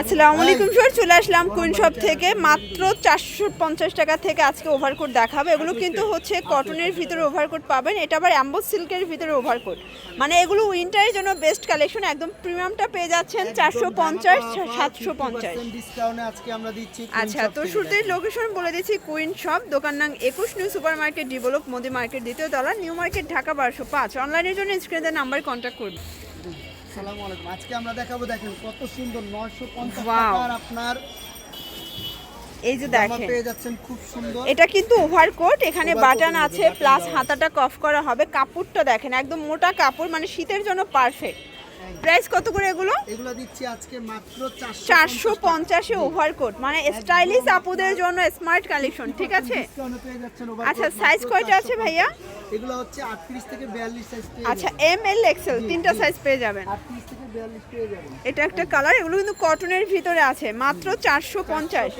আসসালামু আলাইকুম স্যার চলে আসলাম কুইন শপ থেকে। মাত্র চারশো পঞ্চাশ টাকা থেকে আজকে ওভারকোট দেখাবে। এগুলো কিন্তু হচ্ছে কটনের ভিতরে ওভারকোট পাবেন। এটা আবার অ্যাম্বোস সিল্কের ভিতরে ওভারকোট মানে এগুলো উইন্টারের জন্য বেস্ট কালেকশন একদম প্রিমিয়ামটা পেয়ে যাচ্ছেন চারশো পঞ্চাশ, সাতশো পঞ্চাশ। আচ্ছা তো থেকে শুরুতেই লোকেশন বলে দিচ্ছি কুইন শপ দোকান নাম একুশ new super market develop Modi market, দ্বিতীয় তলা নিউ মার্কেট ঢাকা বারোশো পাঁচ। অনলাইনের জন্য স্ক্রিনের নাম্বার কন্ট্যাক্ট দেখুন। আসসালামু আলাইকুম। আজকে আমরা দেখাবো দেখেন কত সুন্দর 950 টাকার আপনার এই যে দেখেন। পেয়ে যাচ্ছেন খুব সুন্দর। এটা কিন্তু ওভারকোট এখানে বাটন আছে প্লাস হাতাটা কফ করা হবে কাপড়টা দেখেন একদম মোটা কাপড় মানে শীতের জন্য পারফেক্ট প্রাইস কত করে এগুলো? এগুলো দিচ্ছি আজকে মাত্র 450 চারশো পঞ্চাশে ওভারকোট মানে স্টাইলিশ আপুদের জন্য স্মার্ট কালেকশন ঠিক আছে? আচ্ছা সাইজ কয়টা আছে ভাইয়া? এগুলো হচ্ছে 38 থেকে 42 সাইজ পেয়ে আচ্ছা এম এল এক্সেল তিনটা সাইজ পেয়ে যাবেন। 38 থেকে 42 পেয়ে যাবেন। এটা একটা কালার এগুলো কিন্তু কটনের ভিতরে আছে মাত্র চারশো পঞ্চাশ।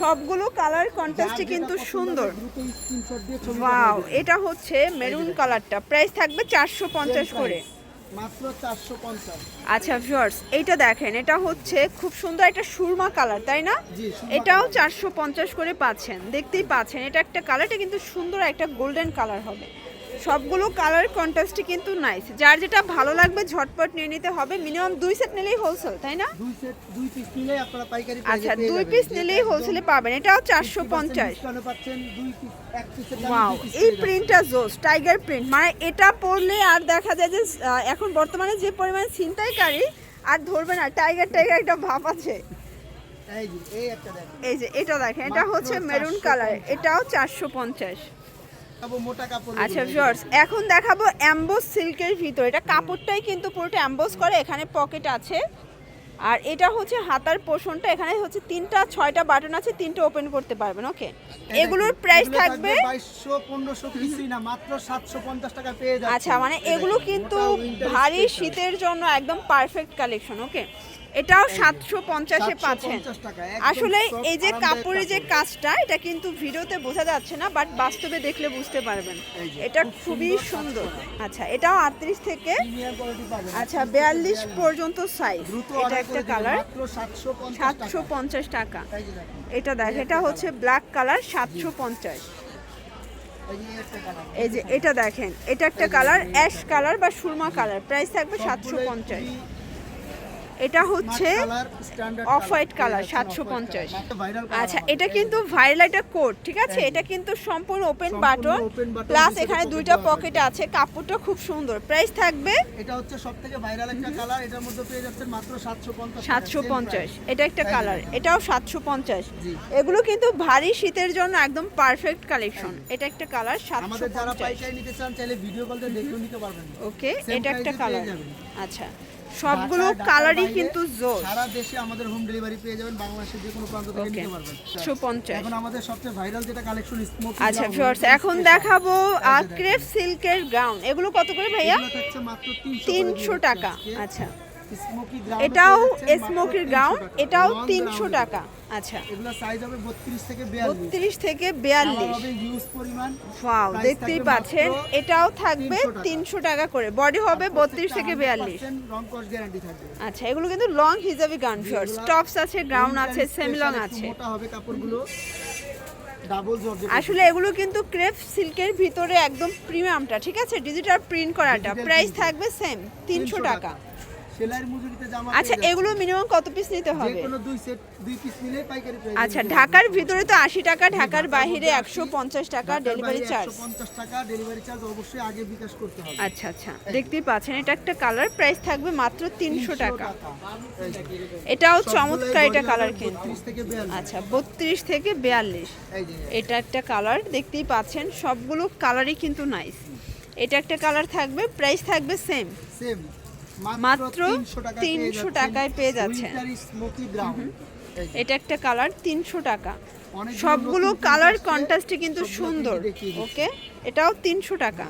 সবগুলো কালার কন্ট্রাস্টে কিন্তু সুন্দর। ওয়াও এটা হচ্ছে মেরুন কালারটা প্রাইস থাকবে চারশো পঞ্চাশ Same করে price, মাত্র 450 আচ্ছা ভিউয়ার্স এইটা দেখেন এটা হচ্ছে খুব সুন্দর একটা সুরমা কালার তাই না? এটাও চারশো পঞ্চাশ করে পাচ্ছেন দেখতেই পাচ্ছেন। এটা একটা কালারটা কিন্তু সুন্দর একটা গোল্ডেন কালার হবে। সবগুলো কালার কন্ট্রাস্টে কিন্তু নাইস যার যেটা ভালো লাগবে ঝটপট নিয়ে নিতে হবে। মিনিমাম দুই সেট নিলেই হোলসেল তাই না? দুই সেট দুই পিস নিলে আপনারা পাইকারি আচ্ছা দুই পিস নিলেই হোলসেলে পাবেন। এটাও চারশো 50% পঞ্চাশ। discount পাচ্ছেন দুই পিস এক পিসের ওয়াও এই প্রিন্টটা জোস টাইগার প্রিন্ট মানে এটা পরলে আর দেখা যায় যে এখন বর্তমানে যে পরিমাণে ছিনতাইকারী আর ধরবে না টাইগার টাইগার একটা ভাব আছে। এই যে এটা দেখেন এটা হচ্ছে মেরুন কালার এটাও চারশো পঞ্চাশ। আচ্ছা ভিউয়ার্স এখন দেখাবো অ্যাম্বোস সিল্কের ভিতর। এটা কাপড়টাই কিন্তু পুরোটা অ্যাম্বোস করে এখানে পকেট আছে। আর এটা হচ্ছে হাতার পোষণটা এখানে হচ্ছে তিনটা ছয়টা বাটন আছে তিনটা ওপেন করতে পারবেন ওকে এগুলোর প্রাইস থাকবে 2200 1500 কিছুই না মাত্র 750 টাকা পেয়ে যাচ্ছেন। আচ্ছা মানে এগুলো কিন্তু ভারী শীতের জন্য একদম পারফেক্ট কালেকশন ওকে এটাও সাতশো পঞ্চাশে 750 পাচ্ছেন আসলে এই যে কাপড়ের যে কাপড়। কাজটা এটা কিন্তু ভিডিওতে বোঝা যাচ্ছে না বাট বাস্তবে দেখলে বুঝতে পারবেন। এটা খুবই সুন্দর, আচ্ছা এটাও আটত্রিশ থেকে আচ্ছা বিয়াল্লিশ পর্যন্ত সাইজ এটা একটা কালার সাতশো পঞ্চাশ টাকা। এটা দেখ এটা হচ্ছে ব্ল্যাক কালার সাতশো পঞ্চাশ। এই যে এটা দেখেন এটা একটা কালার অ্যাশ কালার বা সুরমা কালার প্রাইস থাকবে সাতশো পঞ্চাশ। এটা হচ্ছে অফ হোয়াইট কালার সাতশো পঞ্চাশ। আচ্ছা এটা কিন্তু ভাইরাল একটা কোট ঠিক আছে? এটা কিন্তু সম্পূর্ণ ওপেন বাটন প্লাস এখানে দুইটা পকেট আছে কাপড়টা খুব সুন্দর। প্রাইস থাকবে? এটা হচ্ছে সবথেকে ভাইরাল একটা কালার এটার মধ্যে পেয়ে যাচ্ছেন মাত্র 750 সাতশো পঞ্চাশ। এটা একটা কালার এটাও সাতশো পঞ্চাশ। জি। এগুলো কিন্তু ভারী শীতের জন্য একদম পারফেক্ট কালেকশন এটা একটা কালার সাতশো আমাদের যারা পঞ্চাশ। পাইকারি নিতে চান চাইলে ভিডিও কল দেখেও নিতে পারবেন। ওকে এটা একটা কালার আচ্ছা। সবগুলো কালারই কিন্তু জোর। সারা দেশে আমাদের হোম ডেলিভারি পেয়ে যাবেন বাংলাদেশের যে কোনো প্রান্ত থেকে নিতে পারবেন। একশো পঞ্চাশ এখন আমাদের সবচেয়ে ভাইরাল যেটা কালেকশন স্মোক আচ্ছা ভিউয়ার্স এখন দেখাবো ক্রেপ সিল্কের গাউন এগুলো কত করে ভাইয়া? থাকছে মাত্র 300 তিনশো টাকা। আচ্ছা। এটাও স্মোকির গাউন এটাও তিনশো টাকা। আচ্ছা। এগুলো সাইজ হবে 32 থেকে 42 বত্রিশ থেকে বিয়াল্লিশ। হবে ইউজ পরিমাণ। ওয়াও দেখতেই পাচ্ছেন এটাও থাকবে 300 টাকা। তিনশো টাকা করে। বডি হবে বত্রিশ থেকে বিয়াল্লিশ। গ্যারান্টি থাকবে। আচ্ছা এগুলো কিন্তু লং হিসাবে গান ভিউয়ার্স টপস আছে গ্রাউন আছে সেমি লং আছে। মোটা হবে কাপড়গুলো। আসলে এগুলো কিন্তু ক্রেপ সিল্কের ভিতরে একদম প্রিমিয়ামটা ঠিক আছে? ডিজিটাল প্রিন্ট করাটা। প্রাইস থাকবে সেম তিনশো টাকা। সেলাইয়ের মজুরিতে জামা আচ্ছা এগুলো মিনিমাম কত পিস নিতে হবে? যে কোনো দুই সেট দুই পিস নিলে পাইকারি প্রাইস আচ্ছা ঢাকার ভিতরে তো আশি টাকা ঢাকার বাইরে একশো পঞ্চাশ টাকা ডেলিভারি চার্জ 150 টাকা ডেলিভারি চার্জ অবশ্যই আগে বিকাশ করতে হবে। আচ্ছা আচ্ছা দেখতেই পাচ্ছেন এটা একটা কালার প্রাইস থাকবে মাত্র তিনশো টাকা। এটাও চমৎকার এটা কালার কিন্তু। 32 থেকে 42 আচ্ছা বত্রিশ থেকে বিয়াল্লিশ। এটা একটা কালার দেখতেই পাচ্ছেন সবগুলো কালারই কিন্তু নাইস এটা একটা কালার থাকবে প্রাইস থাকবে সেম সেম মাত্র 300 টাকায় পেয়ে যাচ্ছেন। এটা একটা কালার তিনশো টাকা। সবগুলো কালার কন্টাস্টে কন্ট্রাস্টে কিন্তু সুন্দর। ওকে? এটাও তিনশো টাকা।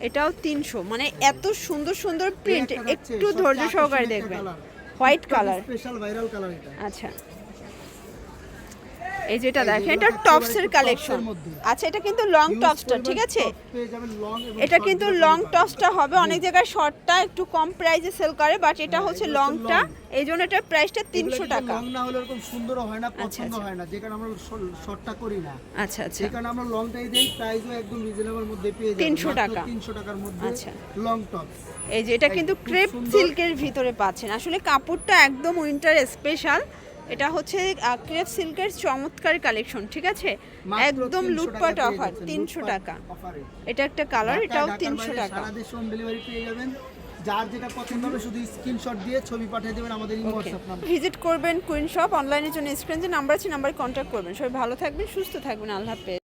এটাও তিনশো। মানে এত সুন্দর সুন্দর প্রিন্ট একটু ধৈর্য সহকারে দেখবেন। হোয়াইট কালার আচ্ছা। এই যেটা দেখেন এটা টপসের কালেকশন আচ্ছা এটা কিন্তু লং টপসটা ঠিক আছে? এটা কিন্তু লং। টপসটা হবে অনেক জায়গায় শর্টটা একটু কম প্রাইসে সেল করে বাট এটা হ্যাঁ, হচ্ছে লংটা এই জন্য এটার প্রাইসটা তিনশো টাকা। long না হলে এরকম সুন্দরও হয় না পছন্দ আচ্ছা। হয় না। যে কারণে আমরা শর্টটা করি না। আচ্ছা আচ্ছা। সেই কারণে আমরা লংটাই দেই প্রাইসও একদম রিজনেবল মধ্যে পেয়ে 300 টাকা। তিনশো টাকার মধ্যে আচ্ছা। লং টপ এই যে এটা কিন্তু ক্রেপ সিল্কের ভিতরে পাচ্ছেন। আসলে কাপড়টা একদম উইন্টার স্পেশাল এটা হচ্ছে ক্রেপ সিল্কের চমৎকার কালেকশন ঠিক আছে? একদম লুটপাট অফার তিনশো টাকা। এটা একটা কালার এটাও তিনশো টাকা। হোম ডেলিভারি পেয়ে যাবেন। যার যেটা পছন্দ হবে শুধু স্ক্রিনশট দিয়ে ছবি পাঠিয়ে দেবেন আমাদের হোয়াটসঅ্যাপ নাম্বার ভিজিট করবেন কুইন শপ অনলাইনের জন্য স্ক্রিন যে নাম্বার আছে নাম্বারে কন্ট্যাক্ট করবেন। সবাই ভালো থাকবেন সুস্থ থাকবেন আল্লাহ হাফেজ।